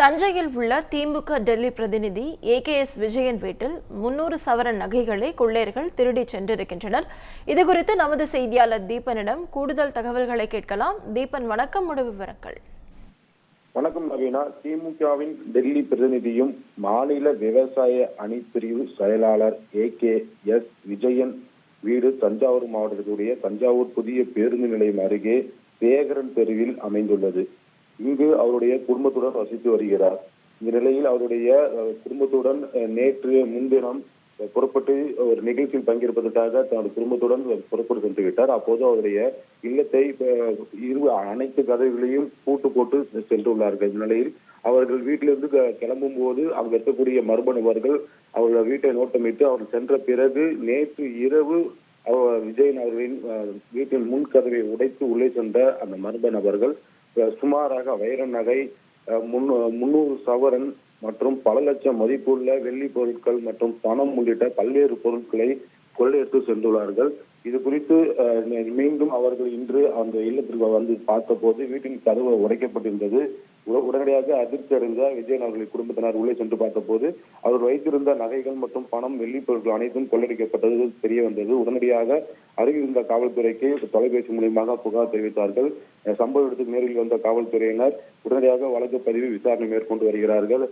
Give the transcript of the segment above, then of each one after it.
தஞ்சையில் உள்ள திமுக டெல்லி பிரதிநிதி ஏகேஎஸ் விஜயன் வீட்டில் முன்னூறு சவரன் நகைகளை கொள்ளையர்கள் திருடி சென்றிருக்கின்றனர். இதுகுறித்து நமது செய்தியாளர் தீபனிடம் கூடுதல் தகவல்களை கேட்கலாம். தீபன் வணக்கம். முழு விவரங்கள். வணக்கம் நவீனா. திமுகவின் டெல்லி பிரதிநிதியும் மாநில விவசாய அணிப்பிரிவு செயலாளர் ஏ கே எஸ் விஜயன் வீடு தஞ்சாவூர் மாவட்டத்துடைய தஞ்சாவூர் புதிய பேருந்து நிலையம் அருகே சேகரன் தெருவில் அமைந்துள்ளது. இங்கு அவருடைய குடும்பத்துடன் வசித்து வருகிறார். இந்த நிலையில் அவருடைய குடும்பத்துடன் நேற்று முன்தினம் புறப்பட்டு ஒரு நிகழ்ச்சியில் பங்கேற்பதற்காக தனது குடும்பத்துடன் புறப்பட்டு சென்று விட்டார். அப்போது அவருடைய இல்லத்தை இரு அனைத்து கதவுகளையும் பூட்டு போட்டு சென்றுள்ளார்கள் இந்த நிலையில் அவர்கள் வீட்டிலிருந்து க- கிளம்பும் போது அங்கு இருக்கக்கூடிய மர்ம நபர்கள் அவர்கள் வீட்டை நோட்டமிட்டு அவர்கள் சென்ற பிறகு நேற்று இரவு அவர் விஜயன் அவர்களின் வீட்டில் வீட்டின் உடைத்து உள்ளே சென்ற அந்த மர்ம நபர்கள் சுமாராக வைர நகை அஹ், முன்னூறு சவரன் மற்றும் பல லட்சம் மதிப்புள்ள வெள்ளி பொருட்கள் மற்றும் பணம் உள்ளிட்ட பல்வேறு பொருட்களை கொள்ளையிட்டு சென்றுள்ளார்கள். இது குறித்து அஹ், மீண்டும் அவர்கள் இன்று அந்த இல்லத்திற்கு வந்து பார்த்தபோது வீட்டின் கதவு உடைக்கப்பட்டிருந்தது. உடனடியாக அதிர்ச்சி அடைந்த விஜயன் அவர்களின் குடும்பத்தினர் உள்ளே சென்று பார்த்தபோது அவர் வைத்திருந்த நகைகள் மற்றும் பணம் வெள்ளி பொருட்கள் அனைத்தும் கொள்ளடிக்கப்பட்டது தெரிய வந்தது. உடனடியாக அருகில் இருந்த காவல்துறைக்கு தொலைபேசி மூலியமாக புகார் தெரிவித்தார்கள். சம்பவ இடத்துக்கு நேரில் வந்த காவல்துறையினர் உடனடியாக வழக்கு பதிவு விசாரணை மேற்கொண்டு வருகிறார்கள்.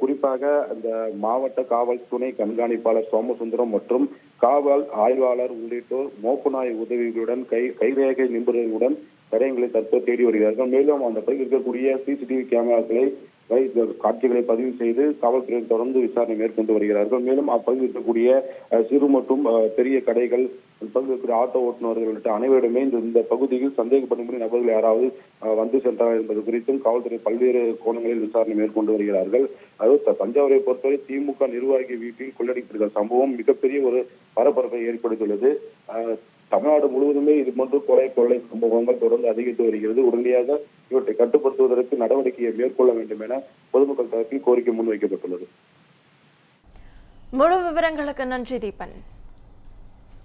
குறிப்பாக அந்த மாவட்ட காவல் துணை கண்காணிப்பாளர் சோமசுந்தரம் மற்றும் காவல் ஆய்வாளர் உள்ளிட்டோர் மோப்பு நாய் உதவிகளுடன் கை கைரேகை நிபுணர்களுடன் தடயங்களை தற்போது தேடி வருகிறார்கள். மேலும் அந்த பகுதியில் இருக்கக்கூடிய சிசிடிவி கேமராக்களை காட்சிகளை பதிவு செய்து காவல்துறை தொடர்ந்து விசாரணை மேற்கொண்டு வருகிறார்கள். மேலும் அப்பகுதியில் இருக்கக்கூடிய அஹ், சிறு மற்றும் பெரிய கடைகள் பகுதியில் ஆட்டோ ஓட்டுநர்கள் உள்ளிட்ட அனைவருமே இந்த பகுதியில் சந்தேகப்படும்படி நபர்கள் யாராவது வந்து சென்றார் என்பது குறித்தும் காவல்துறை பல்வேறு கோணங்களில் விசாரணை மேற்கொண்டு வருகிறார்கள். அதாவது தஞ்சாவூரை பொறுத்தவரை திமுக நிர்வாகி வீட்டில் கொள்ளடித்திருக்கிற சம்பவம் மிகப்பெரிய ஒரு பரபரப்பை ஏற்படுத்தியுள்ளது. அஹ், தமிழ்நாடு முழுவதுமே இது போன்று கொலை கொள்ளை சம்பவங்கள் தொடர்ந்து அதிகரித்து வருகிறது. உடனடியாக இவற்றை கட்டுப்படுத்துவதற்கு நடவடிக்கையை மேற்கொள்ள வேண்டும் என பொதுமக்கள் தரப்பில் கோரிக்கை முன்வைக்கப்பட்டுள்ளது. முழு விவரங்களுக்கு நன்றி தீபன்.